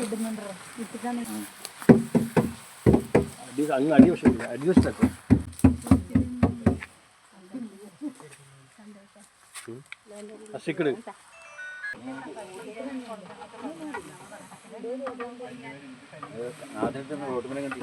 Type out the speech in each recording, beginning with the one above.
ഇടുന്നുണ്ടോ ഇട്ടിട്ടാണ് അങ്ങ് അടിവശം അടിവശത്തൊക്കെ അസിക്കട് ആദ്യത്തെ റോട്ടുമനെ കണ്ടി?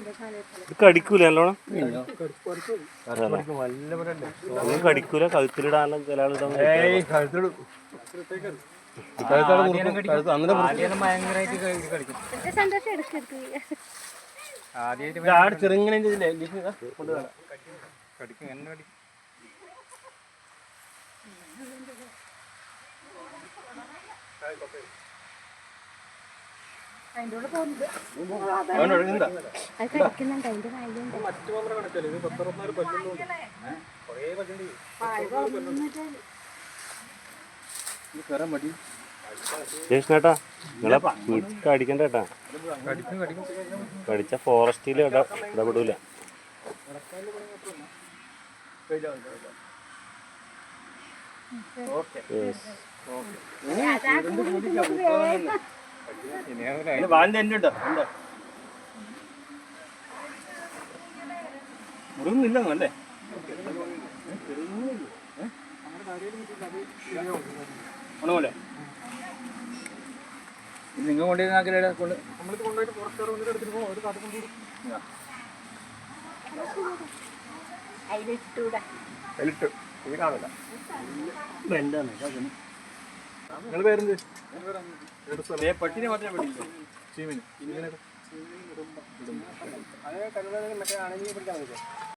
ഇത് കടിക്കൂല നല്ലോണം? ഒന്നും കടിക്കൂല കഴുത്തിലിടാനുള്ള ചില ആളിടാൻ കഴുത്തിടും സന്തോഷം എടുക്കെടുക്ക് ചെറുങ്ങനെ അതിന്റെ കൂടെ പോകുന്നത് അത് കടിക്കുന്നുണ്ട് അതിന്റെ വായിലുണ്ട് ജേഷ്ണേട്ടാ നിങ്ങളെ വീട്ടിൽ കടിക്കണ്ട കേട്ടാ. കടിച്ച ഫോറസ്റ്റിൽ ഇടപെടൂല. Yes. വാലിന്റെ എന്നെ ഉണ്ടോ ഉണ്ടോ. മുറിവുന്നില്ല അല്ലേ? ഉണമല്ലേ നിങ്ങൾ കൊണ്ടുവരുന്ന കൊണ്ട്? നമ്മളിത് കൊണ്ടുപോയിട്ട് പുറത്തേറെ വന്നിട്ട് എടുത്തിട്ട് പോകും ഒരു കാട്ട് കൊണ്ടുപോയി. അതിലിട്ടൂടെ. അതിലിട്ട്. ഇത് കാണില്ല എന്താണ് നിങ്ങൾ പേരെന്ത്? പട്ടിനെ മാത്രമേ പഠിക്കൂ ചീമിന്. അതേ